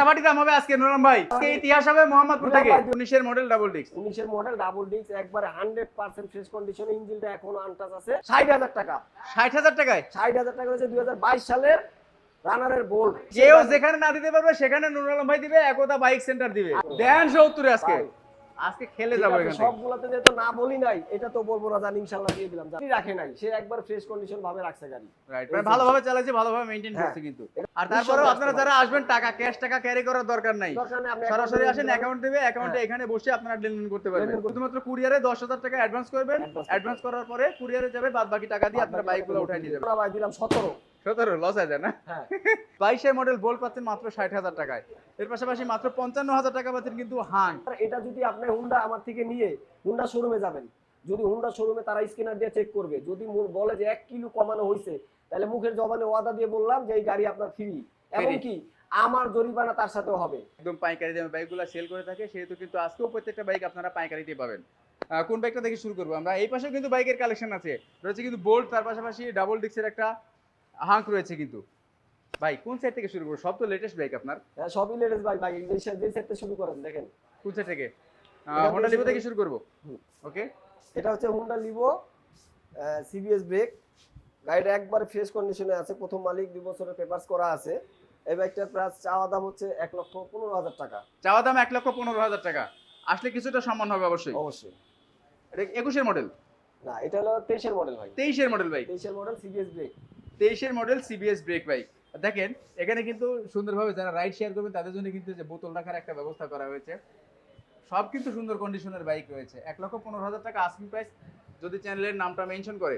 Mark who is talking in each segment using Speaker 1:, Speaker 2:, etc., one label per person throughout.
Speaker 1: ফাটাফাটি দাম হবে আজকে নুরাম ভাই। আজকে ইতিহাস হবে মোহাম্মদপুর
Speaker 2: নুরাম
Speaker 1: থেকে
Speaker 2: ভাই,
Speaker 1: উনিশের মডেল ডাবল ডিস্ক
Speaker 2: উনিশের মডেল ডাবল ডিস্ক একবারে হান্ড্রেড পার্সেন্ট ফ্রেশ কন্ডিশন ইঞ্জিনটা এখনও আনটাচ আছে। ষাট হাজার টাকা।
Speaker 1: ষাট হাজার টাকায়?
Speaker 2: ষাট হাজার টাকা হচ্ছে দুই হাজার বাইশ সালের রানারের বোল্ট
Speaker 1: কেউ যেখানে না দিতে পারবে সেখানে নুরালম ভাই দিবে একতা বাইক সেন্টার দিবে। দেন সত্তরে আজকে।
Speaker 2: ভাই।
Speaker 1: আজকে খেলে যাব এখান
Speaker 2: সবগুলোতে যেহেতু না বলি নাই এটা তো বলব না জানি ইনশাল্লাহ দিয়ে দিলাম। জানি রাখে নাই সে একবার ফ্রেশ কন্ডিশন ভাবে রাখছে গাড়ি।
Speaker 1: রাইট মানে ভালোভাবে চালাচ্ছে ভালোভাবে মেইনটেইন
Speaker 2: হ্যাঁ।
Speaker 1: করছে কিন্তু। আর তারপরেও আপনারা যারা আসবেন টাকা ক্যাশ টাকা ক্যারি করার দরকার নাই। সরাসরি আসেন অ্যাকাউন্ট দিবে অ্যাকাউন্টে। এখানে বসে আপনারা লেনদেন করতে পারবেন। শুধুমাত্র কুরিয়ারে দশ হাজার টাকা অ্যাডভান্স করবেন অ্যাডভান্স করার পরে কুরিয়ারে যাবে বাদ বাকি টাকা দিয়ে আপনার বাইকগুলো উঠাই নিয়ে যাবেন।
Speaker 2: ভাই দিলাম সতেরো।
Speaker 1: সতেরো লস হয়ে যায় না?
Speaker 2: হ্যাঁ।
Speaker 1: বাইশের মডেল বোল্ট পাচ্ছেন মাত্র ষাট হাজার টাকায়। এর পাশাপাশি মাত্র পঞ্চান্ন হাজার টাকা পাচ্ছেন কিন্তু হাং
Speaker 2: এটা যদি আপনি হুন্ডা আমার থেকে নিয়ে হুন্ডা শোরুমে যাবেন যদি হুন্ডা শোরুমে তারা স্ক্যানার দিয়ে চেক করবে যদি বলে যে এক কিলো কমানো হয়েছে তাহলে মুখের জবানে ওয়াদা দিয়ে বললাম যে এই গাড়ি আপনার ফ্রি এমনকি আমার জরিমানা তার সাথেও হবে।
Speaker 1: একদম পাইকারি দামে বাইকগুলো সেল করে থাকে সেহেতু কিন্তু আজকেও প্রত্যেকটা বাইক আপনারা পাইকারিতে পাবেন। কোন বাইকটা থেকে শুরু করব আমরা? এই পাশেও কিন্তু বাইকের কালেকশন আছে। রয়েছে কিন্তু বোল্ট তার পাশাপাশি ডাবল ডিক্সের একটা হাঙ্ক রয়েছে কিন্তু। ভাই কোন সাইড থেকে শুরু করব? সব তো লেটেস্ট বাইক আপনার।
Speaker 2: হ্যাঁ, সবই লেটেস্ট বাইক ভাই যে সেটটা শুরু করেন দেখেন।
Speaker 1: কোন সাইড থেকে? হোন্ডা লিভো থেকে শুরু করব? ওকে
Speaker 2: এটা হচ্ছে হুন্ডা লিভো সিবিএস ব্রেক গাড়িটা একবার ফ্রেশ কন্ডিশনে আছে। প্রথম মালিক দুই বছরের পেপারস করা আছে। এই বাইকটার প্রাইস চাওয়া দাম হচ্ছে এক লক্ষ পনেরো হাজার টাকা।
Speaker 1: চাওয়া দাম এক লক্ষ পনেরো হাজার টাকা। আসলে কিছুটা সম্মান হবে অবশ্যই।
Speaker 2: অবশ্যই।
Speaker 1: এটা একুশের মডেল
Speaker 2: না এটা হলো তেইশের মডেল ভাই।
Speaker 1: তেইশের মডেল বাইক
Speaker 2: তেইশের মডেল সিবিএস ব্রেক
Speaker 1: তেইশের মডেল সিবিএস ব্রেক বাইক দেখেন এখানে কিন্তু সুন্দরভাবে যারা রাইড শেয়ার করবেন তাদের জন্য কিন্তু যে বোতল রাখার একটা ব্যবস্থা করা হয়েছে। সব কিন্তু সুন্দর কন্ডিশনের বাইক রয়েছে। এক লক্ষ পনেরো হাজার টাকা আস্কিং প্রাইস যদি চ্যানেলের নামটা মেনশন করে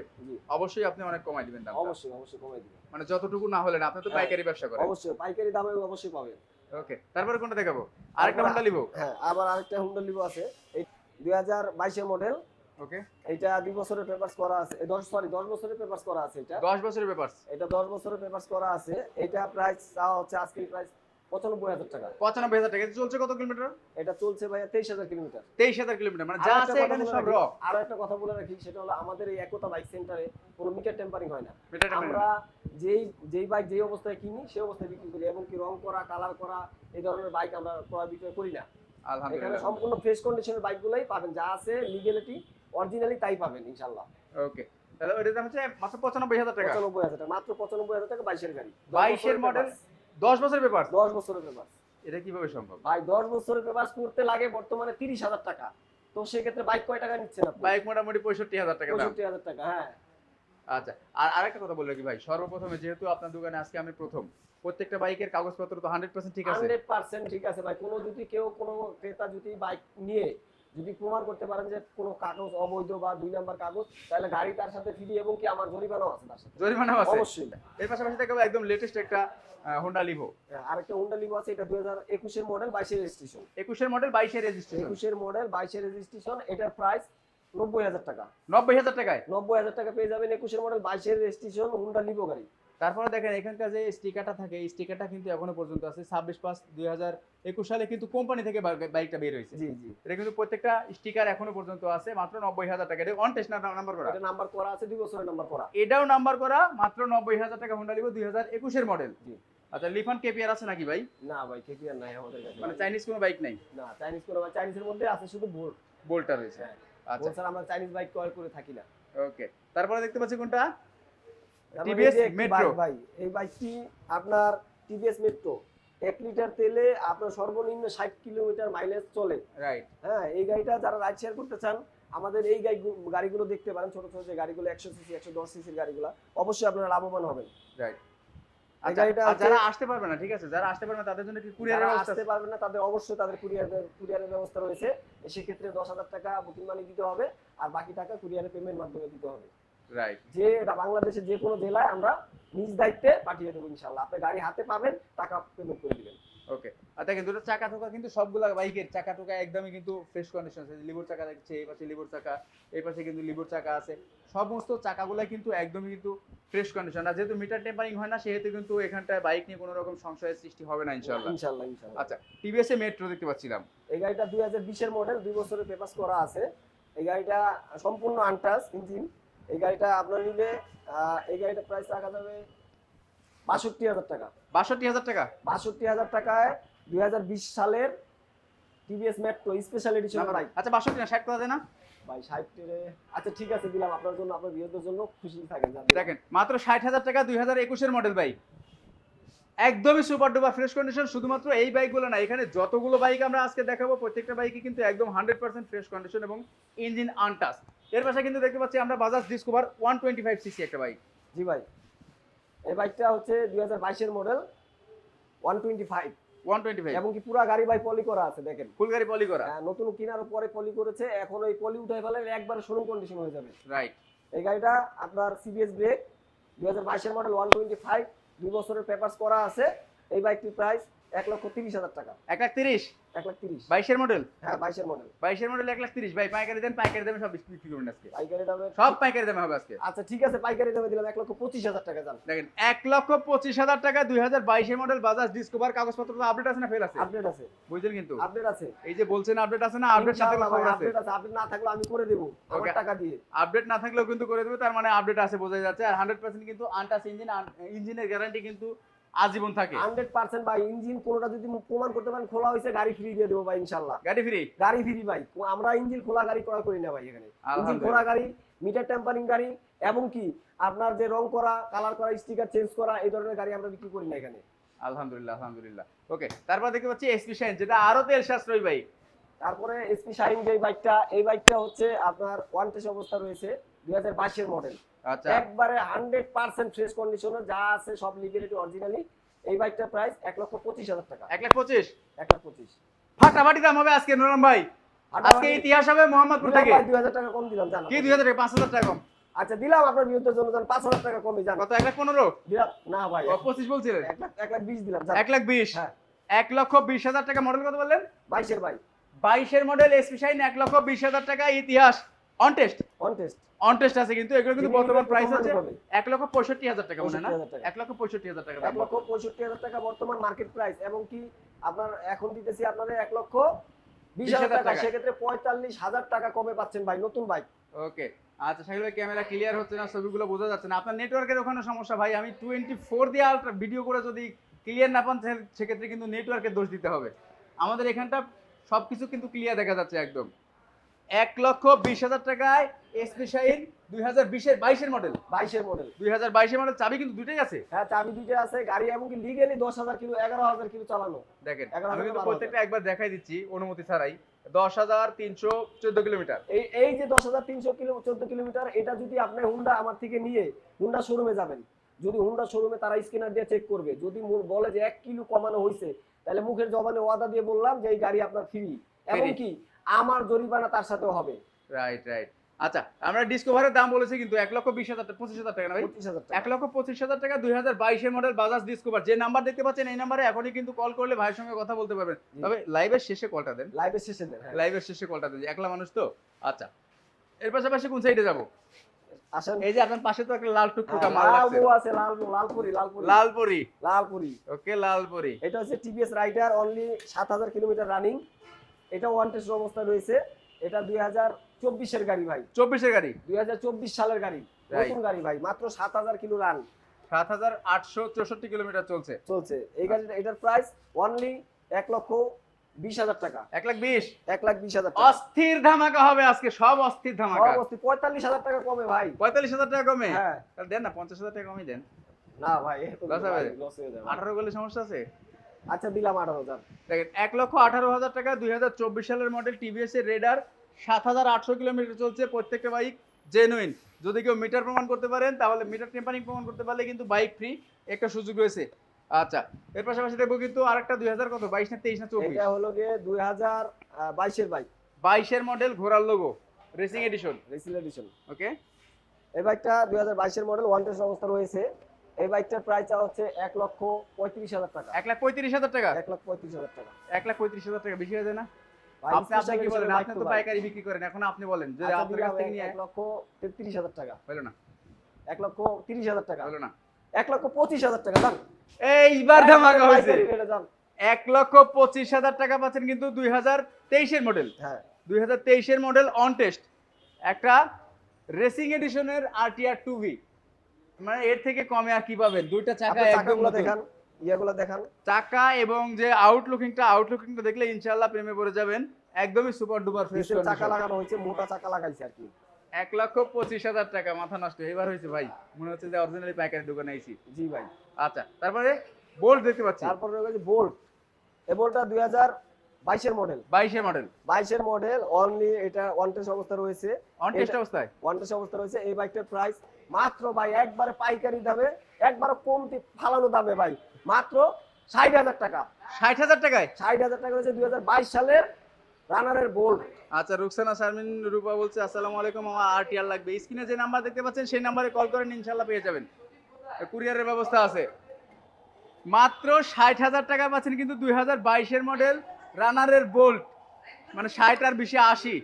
Speaker 1: অবশ্যই আপনি অনেক কমাই দিবেন দাম
Speaker 2: অবশ্যই অবশ্যই কমাই দিবেন।
Speaker 1: মানে যতটুকু না হলে না আপনি তো
Speaker 2: হ্যাঁ।
Speaker 1: পাইকারি ব্যবসা করেন।
Speaker 2: অবশ্যই পাইকারি দামে অবশ্যই পাবেন।
Speaker 1: ওকে তারপরে কোনটা দেখাবো? আরেকটা হোন্ডা লিভো
Speaker 2: হ্যাঁ আবার আরেকটা হুন্ডা লিভো আছে। এই দুই হাজার বাইশের মডেল
Speaker 1: ওকে
Speaker 2: এটা দুই বছরের পেপারস করা আছে। এই দশ সরি দশ বছরের পেপারস করা আছে এটা।
Speaker 1: দশ বছরের ব্যাপার
Speaker 2: এটা দশ বছরের পেপারস করা আছে। এটা প্রাইস চাওয়া হচ্ছে আজকের প্রাইস পঁচানব্বই হাজার টাকা।
Speaker 1: পঁচানব্বই হাজার টাকা। চলছে কত কিলোমিটার?
Speaker 2: এটা চলছে ভাইয়া তেইশ হাজার কিলোমিটার।
Speaker 1: তেইশ হাজার কিলোমিটার মানে যা আছে এখানে সব
Speaker 2: রাখি-
Speaker 1: র
Speaker 2: একটা কথা বলে রাখি সেটা হলো আমাদের এই একতা বাইক সেন্টারে কোনো মিটার টেম্পারিং হয় না। আমরা যেই যেই বাইক যেই অবস্থায় কিনি সেই অবস্থায় বিক্রি করি। এবং কি রং করা কালার করা এই ধরনের বাইক আমরা ক্রয় বিক্রয় করি না। এখানে সম্পূর্ণ ফ্রেশ কন্ডিশনের বাইকগুলোই পাবেন। যা আছে লিগেলিটি অরিজিনালি তাই পাবেন ইনশাল্লাহ
Speaker 1: ওকে তাহলে ওইটার দাম হচ্ছে মাত্র পঁচানব্বই হাজার টাকা।
Speaker 2: পঁচানব্বই হাজার টাকা মাত্র পঁচানব্বই হাজার টাকা বাইশের গাড়ি। দশ
Speaker 1: 22 এর মডেল দশ বছরের ব্যাপার
Speaker 2: দশ বছরের পেপার
Speaker 1: এটা কীভাবে সম্ভব?
Speaker 2: ভাই দশ বছরের পেপার করতে লাগে বর্তমানে তিরিশ হাজার টাকা। তো সেক্ষেত্রে বাইক কয় টাকা নিচ্ছেন আপনি?
Speaker 1: বাইক মোটামুটি পঁয়ষট্টি হাজার টাকা দাম।
Speaker 2: পঁয়ষট্টি হাজার টাকা হ্যাঁ।
Speaker 1: আচ্ছা আর আরেকটা কথা বলল কি ভাই? সর্বপ্রথমে যেহেতু আপনার দোকানে আজকে আমি প্রথম প্রত্যেকটা বাইকের কাগজপত্র তো হান্ড্রেড পার্সেন্ট ঠিক আছে।
Speaker 2: হান্ড্রেড পার্সেন্ট ঠিক আছে ভাই। কোনো যদি কেউ কোনো ক্রেতা যদি বাইক নিয়ে যদি প্রমাণ করতে পারেন যে কোনো কাগজ অবৈধ বা দুই নাম্বার কাগজ তাহলে গাড়ি তার সাথে ফ্রি এবং কি আমার জরিমানাও আছে তার সাথে?
Speaker 1: জরিমানাও আছে।
Speaker 2: অবশ্যই।
Speaker 1: এর পাশাপাশি দেখাবো একদম লেটেস্ট একটা হোন্ডা লিভো
Speaker 2: হ্যাঁ, আরেকটা হুন্ডা লিভো আছে এটা দুই হাজার একুশের মডেল বাইশের রেজিস্ট্রেশন
Speaker 1: একুশের মডেল বাইশের রেজিস্ট্রেশন
Speaker 2: একুশের মডেল বাইশের রেজিস্ট্রেশন এটার প্রাইস নব্বই হাজার টাকা।
Speaker 1: নব্বই হাজার টাকায়?
Speaker 2: নব্বই হাজার টাকা পেয়ে যাবেন একুশের মডেল বাইশের রেজিস্ট্রেশন হুন্ডা লিভো গাড়ি।
Speaker 1: তারপরে দেখেন এখানকার যে স্টিকারটা থাকে এই স্টিকারটা কিন্তু এখনও পর্যন্ত আছে। ছাব্বিশ পাঁচ দুই হাজার একুশ সালে কিন্তু কোম্পানি থেকে বাইকটা বের হয়েছে।
Speaker 2: জি জি।
Speaker 1: এটা কিন্তু প্রত্যেকটা স্টিকার এখনও পর্যন্ত আছে মাত্র নব্বই হাজার টাকা। এটা অন টেস্ট নাম্বার করা?
Speaker 2: এটা নাম্বার করা আছে দুই বছরের নাম্বার করা।
Speaker 1: এটাও নাম্বার করা মাত্র নব্বই হাজার টাকা হোন্ডা লিভো দুই হাজার একুশের মডেল
Speaker 2: জি।
Speaker 1: আচ্ছা লিফান কেপিআর আছে নাকি ভাই?
Speaker 2: না ভাই কেপিআর নাই আমাদের কাছে।
Speaker 1: মানে চাইনিজ কোনো বাইক নাই?
Speaker 2: না চাইনিজ চাইনিজের মধ্যে আছে শুধু বোল্ট
Speaker 1: বোল্টার রয়েছে।
Speaker 2: হ্যাঁ।
Speaker 1: আচ্ছা।
Speaker 2: বলছেন আমরা চাইনিজ বাইক ক্রয় করে থাকি না।
Speaker 1: ওকে তারপরে দেখতে পাচ্ছি কোনটা? Metro।
Speaker 2: বাইক ভাই এই বাইকটি আপনার টিভিএস মেট্রো। এক লিটার তেলে আপনার সর্বনিম্ন ষাট কিলোমিটার মাইলেজ চলে।
Speaker 1: রাইট
Speaker 2: হ্যাঁ এই গাড়িটা যারা রাইড শেয়ার করতে চান আমাদের এই গাড়ি গাড়িগুলো দেখতে পারেন ছোট ছোট যে গাড়িগুলো একশো সিসি একশো দশ সিসির গাড়িগুলো অবশ্যই আপনারা লাভবান হবেন।
Speaker 1: রাইট আচ্ছা আর যারা আসতে পারবে না ঠিক আছে যারা আসতে পারবে না তাদের জন্য কি কুরিয়ারের ব্যবস্থা
Speaker 2: আসতে পারবেন না তাদের অবশ্যই তাদের কুরিয়ার কুরিয়ারের ব্যবস্থা রয়েছে। সেক্ষেত্রে দশ হাজার টাকা বুকিং মানি দিতে হবে আর বাকি টাকা কুরিয়ারের পেমেন্ট মাধ্যমে দিতে হবে।
Speaker 1: রাইট
Speaker 2: যে বাংলাদেশের যে কোনো জেলায় আমরা নিজ দায়িত্বে পাঠিয়ে দেবো ইনশাল্লাহ আপনি গাড়ি হাতে পাবেন টাকা পেমেন্ট করে দিবেন।
Speaker 1: ওকে আর দেখেন দুটো চাকা টোকা কিন্তু সবগুলা বাইকের। চাকা টোকা একদমই কিন্তু ফ্রেশ কন্ডিশন আছে। লিভার চাকা দেখছে এই পাশে লিভার চাকা এই পাশে কিন্তু লিভার চাকা আছে। সমস্ত চাকাগুলা কিন্তু একদমই কিন্তু ফ্রেশ কন্ডিশন আর যেহেতু মিটার টেম্পারিং হয় না সেহেতু কিন্তু এখানটায় বাইক নিয়ে কোনো রকম সংশয়ের সৃষ্টি হবে না ইনশাল্লাহ
Speaker 2: ইনশাল্লাহ ইনশাল্লাহ
Speaker 1: আচ্ছা টিভিএস এ মেট্রো দেখতে পাচ্ছিলাম।
Speaker 2: এই গাড়িটা দুই হাজার বিশের মডেল দুই বছরের পেপাস করা আছে। এই গাড়িটা সম্পূর্ণ আনটাস ইঞ্জিন এই গাড়িটা আপনার নিলে এই গাড়িটা প্রাইস রাখা যাবে বাষট্টি হাজার টাকা।
Speaker 1: বাষট্টি হাজার টাকা?
Speaker 2: বাষট্টি হাজার টাকায় দুই হাজার বিশ সালের TVS Metro special edition bike
Speaker 1: আচ্ছা বাষট্টি না ষাট করা যায় না?
Speaker 2: ভাই ষাটটিরে আচ্ছা ঠিক আছে দিলাম আপনার জন্য আপনার বিরোধের জন্য খুশি থাকেন যান।
Speaker 1: দেখেন মাত্র ষাট হাজার টাকা দুই হাজার একুশের মডেল বাইক একদমই সুপার ডুপার ফ্রেশ কন্ডিশন শুধুমাত্র এই বাইকগুলো না এখানে যতগুলো বাইক আমরা আজকে দেখাবো প্রত্যেকটা বাইকই কিন্তু একদম হান্ড্রেড পার্সেন্ট ফ্রেশ কন্ডিশন এবং ইঞ্জিন আনটাস এর পাশে কিন্তু দেখতে পাচ্ছি আমরা Bajaj Discover one twenty five CC একটা বাইক
Speaker 2: জি ভাই। এই বাইকটা হচ্ছে দুই হাজার বাইশের model one twenty five
Speaker 1: one twenty five
Speaker 2: এবং কি পুরা গাড়ি ভাই পলি করা আছে দেখেন।
Speaker 1: ফুল গাড়ি পলি করা।
Speaker 2: আহ, নতুন কেনার পরে পলি করেছে এখন ওই পলি উঠে ফেলে একবারে শোরুম কন্ডিশন হয়ে যাবে।
Speaker 1: রাইট
Speaker 2: এই গাড়িটা আপনার সিবিএস ব্রেক দুই হাজার বাইশের মডেল ওয়ান টোয়েন্টি ফাইভ দুই বছরের পেপার্স করা আছে। এই বাইকটির প্রাইস এক লক্ষ তিরিশ হাজার টাকা।
Speaker 1: এক লাখ তিরিশ?
Speaker 2: এক লাখ তিরিশ।
Speaker 1: বাইশের মডেল
Speaker 2: হ্যাঁ বাইশের মডেল
Speaker 1: বাইশের মডেল এক লাখ তিরিশ। ভাই পাইকারি দেন পাইকারি দামে সব বিক্রি করুন আজকে।
Speaker 2: পাইকারি দামে
Speaker 1: সব পাইকারি দামে হবে আজকে।
Speaker 2: আচ্ছা ঠিক আছে পাইকারি দামে দিলাম এক লক্ষ পঁচিশ হাজার টাকা যান
Speaker 1: দেখেন এক লক্ষ পঁচিশ হাজার টাকা দুই হাজার বাইশের মডেল বাজাজ ডিসকভার কাগজপত্র তো আপডেট আছে না ফেল আছে?
Speaker 2: আপডেট আছে।
Speaker 1: বুঝলেন কিন্তু?
Speaker 2: আপডেট আছে।
Speaker 1: এই যে বলছেন আপডেট আছে না আপডেট খবর আছে?
Speaker 2: আপডেট আছে আপডেট না থাকলে আমি করে দেবো আমার টাকা দিয়ে।
Speaker 1: আপডেট না থাকলেও কিন্তু করে দেবে তার মানে আপডেট আছে বোঝা যাচ্ছে। আর হান্ড্রেড পার্সেন্ট কিন্তু আনটাস ইঞ্জিন ইঞ্জিনের গ্যারান্টি কিন্তু আজীবন থাকে।
Speaker 2: হান্ড্রেড পার্সেন্ট ভাই ইঞ্জিন কোনোটা যদি প্রমাণ করতে পারেন খোলা হয়েছে গাড়ি ফ্রি দিয়ে দেবো ভাই ইনশাল্লাহ
Speaker 1: গাড়ি ফ্রি?
Speaker 2: গাড়ি ফ্রি ভাই আমরা ইঞ্জিন খোলা গাড়ি ক্রয় করি না ভাই এখানে। ইঞ্জিন খোলা গাড়ি মিটার টেম্পারিং গাড়ি এবং কি আপনার যে রং করা কালার করা স্টিকার চেঞ্জ করা এই ধরনের গাড়ি আমরা বিক্রি করি না এখানে।
Speaker 1: আলহামদুলিল্লাহ আলহামদুলিল্লাহ। ওকে তারপর দেখতে পাচ্ছি এসপি শাইন যেটা আরও তেল সাশ্রয়ী ভাই।
Speaker 2: তারপরে এসপি শাইন যে বাইকটা এই বাইকটা হচ্ছে আপনার ওয়ান টেস্ট অবস্থা রয়েছে। দুই হাজার বাইশের মডেল
Speaker 1: আচ্ছা।
Speaker 2: একবারে হান্ড্রেড পার্সেন্ট ফ্রেশ কন্ডিশনে যা আছে সব অরিজিনালি এই বাইকটার প্রাইস এক লক্ষ পঁচিশ হাজার টাকা।
Speaker 1: এক লাখ পঁচিশ?
Speaker 2: এক লাখ পঁচিশ।
Speaker 1: ফাটাফাটি দাম হবে আজকে নুরাম ভাই। আজকে ইতিহাস হবে মোহাম্মদপুর থেকে।
Speaker 2: দুই হাজার টাকা কম দিলাম জান
Speaker 1: কি দুই হাজার টাকা? পাঁচ হাজার টাকা কম।
Speaker 2: আচ্ছা দিলাম আপনার বিরুদ্ধের জন্য জান পাঁচ হাজার টাকা কমে যান
Speaker 1: কত এক লাখ পনেরো?
Speaker 2: না ভাই।
Speaker 1: পঁচিশ বলছিলেন?
Speaker 2: এক লাখ এক লাখ বিশ দিলাম
Speaker 1: এক লাখ বিশ?
Speaker 2: হ্যাঁ।
Speaker 1: এক লক্ষ বিশ হাজার টাকা মডেল কত বললেন?
Speaker 2: বাইশের ভাই
Speaker 1: বাইশের মডেল এসপি শাইন এক লক্ষ বিশ হাজার টাকা ইতিহাস। অন টেস্ট
Speaker 2: অন টেস্ট
Speaker 1: আছে কিন্তু এগুলো কিন্তু বর্তমান প্রাইস আছে এক লক্ষ পঁয়ষট্টি হাজার টাকা মনে না? এক লক্ষ পঁয়ষট্টি হাজার টাকা
Speaker 2: এক লক্ষ পঁয়ষট্টি হাজার টাকা বর্তমান মার্কেট প্রাইস এবং কি আপনার এখন দিতেছি আপনাদের এক লক্ষ বিশ হাজার টাকা।
Speaker 1: টাকা।
Speaker 2: সেক্ষেত্রে পঁয়তাল্লিশ হাজার টাকা কমে পাচ্ছেন ভাই নতুন বাইক
Speaker 1: ওকে আচ্ছা ক্যামেরা ক্লিয়ার হচ্ছে না ছবিগুলো বোঝা যাচ্ছে না। আপনার নেটওয়ার্কের ওখানে সমস্যা ভাই আমি টোয়েন্টি ফোর দিয়ে আলট্রা ভিডিও করে যদি ক্লিয়ার না পান সেক্ষেত্রে কিন্তু নেটওয়ার্কের দোষ দিতে হবে। আমাদের এখানটা সব কিছু কিন্তু ক্লিয়ার দেখা যাচ্ছে একদম। এক লক্ষ বিশ হাজার টাকায় এসপি শাহিন দুই হাজার বিশের বাইশের মডেল
Speaker 2: বাইশের মডেল
Speaker 1: দুই হাজার বাইশের মডেল চাবি কিন্তু দুটোই আছে?
Speaker 2: হ্যাঁ চাবি আছে গাড়ি এমনকি লিগেলি দশ হাজার কিলো এগারো হাজার কিলো চালানো।
Speaker 1: দেখেন আমি কিন্তু প্রত্যেকটা একবার দেখাই দিচ্ছি অনুমতি ছাড়াই। দশ হাজার তিনশো চোদ্দ কিলোমিটার।
Speaker 2: এই এই যে দশ হাজার তিনশো কিলো চোদ্দ কিলোমিটার এটা যদি আপনি হুন্ডা আমার থেকে নিয়ে হুন্ডা শোরুমে যাবেন যদি হুন্ডা শোরুমে তারা স্ক্যানার দিয়ে চেক করবে যদি বলে যে এক কিলো কমানো হয়েছে তাহলে মুখের জবানে ওয়াদা দিয়ে বললাম যে এই গাড়ি আপনার ফ্রি এমনকি আমার জরিমানা তার সাথেও হবে।
Speaker 1: রাইট রাইট আচ্ছা আমরা ডিসকভারের দাম বলেছি কিন্তু এক লক্ষ বিশ হাজার পঁচিশ হাজার টাকা না ভাই? এক লক্ষ পঁচিশ হাজার টাকা দুই হাজার বাইশের মডেল বাজাজ ডিসকভার যে নাম্বার দেখতে পাচ্ছেন এই নাম্বারে এখনই কিন্তু কল করলে ভাইয়ের সঙ্গে কথা বলতে পারবেন। তবে লাইভের শেষে কলটা দেন।
Speaker 2: লাইভের শেষে দেন হ্যাঁ।
Speaker 1: লাইভের শেষে কলটা দেন। একলা মানুষ তো? আচ্ছা। এর পাশাপাশি কোন সাইডে যাব?
Speaker 2: আসেন।
Speaker 1: এই যে আপনার পাশে তো একটা লাল টুকটুকা
Speaker 2: হ্যাঁ,
Speaker 1: মাল লাগছে।
Speaker 2: আছে লাল লালপুরি লালপুরি।
Speaker 1: লালপুরি?
Speaker 2: লালপুরি।
Speaker 1: ওকে লালপুরি।
Speaker 2: এটা হচ্ছে টিভিএস রাইডার অনলি সাত হাজার কিলোমিটার রানিং এটা ওয়ান টেস্ট অবস্থা রয়েছে। এটা দুই হাজার চব্বিশের গাড়ি ভাই।
Speaker 1: চব্বিশের গাড়ি?
Speaker 2: দুই হাজার চব্বিশ সালের গাড়ি। নতুন গাড়ি ভাই মাত্র সাত হাজার কিলো রান
Speaker 1: সাত হাজার আটশো চৌষট্টি কিলোমিটার চলছে।
Speaker 2: চলছে। এই গাড়িটা এটার প্রাইস অনলি এক লক্ষ বিশ হাজার টাকা।
Speaker 1: এক লাখ বিশ?
Speaker 2: এক লাখ বিশ হাজার
Speaker 1: অস্থির ধামাকা হবে আজকে সব অস্থির ধামাকা।
Speaker 2: পঁয়তাল্লিশ হাজার টাকা কমে ভাই।
Speaker 1: পঁয়তাল্লিশ হাজার টাকা কমে?
Speaker 2: হ্যাঁ।
Speaker 1: দেন না পঞ্চাশ হাজার টাকা কমই দেন।
Speaker 2: না ভাই।
Speaker 1: আঠারো গেলে সমস্যা আছে?
Speaker 2: আচ্ছা দিলাম আঠারো হাজার।
Speaker 1: দেখেন এক লক্ষ আঠারো হাজার টাকা দুই হাজার চব্বিশ সালের মডেল টিভিএস এর রেডার সাত হাজার আটশো কিলোমিটার চলছে প্রত্যেকটা বাইক জেনুইন যদি কেউ মিটার প্রমাণ করতে পারেন তাহলে মিটার টেম্পারিং প্রমাণ করতে পারলে কিন্তু বাইক ফ্রি একটা সুযোগ রয়েছে। আচ্ছা এর পাশাপাশি দেখব কিন্তু আরেকটা দুই হাজার কত? বাইশ না তেইশ না চব্বিশ?
Speaker 2: এটা হলো গিয়ে দুই হাজার বাইশের বাইক
Speaker 1: বাইশের মডেল ঘোরার logo racing edition
Speaker 2: racing edition
Speaker 1: okay
Speaker 2: এই বাইকটা দুই হাজার বাইশের মডেল ওয়ান টেস্ট অবস্থা রয়েছে। এই বাইকটার প্রাইস হচ্ছে এক লক্ষ পঁয়ত্রিশ হাজার টাকা।
Speaker 1: এক লাখ পঁয়ত্রিশ হাজার টাকা?
Speaker 2: এক লক্ষ পঁয়ত্রিশ হাজার টাকা।
Speaker 1: এক লাখ পঁয়ত্রিশ হাজার টাকা বেশি হয়ে যায় না? আপনি আপনি কি বলেন? আপনি তো পাইকারি বিক্রি করেন এখন আপনি বলেন যে
Speaker 2: আচ্ছা,
Speaker 1: আপনার কাছ থেকে নিয়ে
Speaker 2: এক লক্ষ তেত্রিশ হাজার টাকা।
Speaker 1: হলো না।
Speaker 2: এক লক্ষ তিরিশ হাজার টাকা।
Speaker 1: হলো না।
Speaker 2: এক লক্ষ পঁচিশ হাজার টাকা দাম
Speaker 1: এইবার ধামাকা হয়েছে। এক লক্ষ পঁচিশ হাজার টাকা পাচ্ছেন কিন্তু দুই হাজার তেইশের মডেল
Speaker 2: হ্যাঁ।
Speaker 1: দুই হাজার তেইশের মডেল অন টেস্ট একটা রেসিং এডিশনের আরটিআর টু ভি মানে এর থেকে কমে আর কি পাবেন? দুইটা চাকা
Speaker 2: চাকাগুলো দেখান ইয়েগুলো দেখান।
Speaker 1: চাকা এবং যে আউটলুকিংটা আউটলুকিংটা দেখলে ইনশাআল্লাহ প্রেমে পড়ে যাবেন। একদমই সুপার ডুপার ফ্রেশ
Speaker 2: চাকা লাগানো হয়েছে মোটা চাকা লাগাইছে আর কি।
Speaker 1: এক লক্ষ পঁচিশ হাজার টাকা মাথা নষ্ট। এবার হয়েছে ভাই মনে হচ্ছে যে অরিজিনালি পাইকারি দোকানে আইছি।
Speaker 2: জি ভাই।
Speaker 1: আচ্ছা তারপরে বোল্ট দেখতে পাচ্ছি।
Speaker 2: তারপর রয়েছে বোল্ট এই বোল্টটা দুই হাজার বাইশের মডেল
Speaker 1: বাইশের মডেল
Speaker 2: বাইশের মডেল অনলি এটা ওয়ান টেস্ট অবস্থা রয়েছে।
Speaker 1: অন টেস্ট অবস্থায়?
Speaker 2: ওয়ান টেস্ট অবস্থা রয়েছে। এই বাইকটার প্রাইস মাত্র ভাই একবারে পাইকারি দামে একবারে কমতি ফালানো দামে ভাই। মাত্র ষাট হাজার টাকা।
Speaker 1: ষাট হাজার টাকায়?
Speaker 2: ষাট হাজার টাকা রয়েছে দুই হাজার বাইশ সালের রানারের বোল্ট।
Speaker 1: আচ্ছা রুকসানা শারমিন রূপা বলছে আসসালামু আলাইকুম আমার আরটিআর লাগবে। স্ক্রিনে যে নাম্বার দেখতে পাচ্ছেন সেই নাম্বারে কল করেন ইনশাল্লাহ পেয়ে যাবেন। কুরিয়ারের ব্যবস্থা আছে। মাত্র ষাট হাজার টাকা পাচ্ছেন কিন্তু দুই হাজার বাইশের মডেল রানারের বোল্ট। মানে ষাট আর বেশি আশি।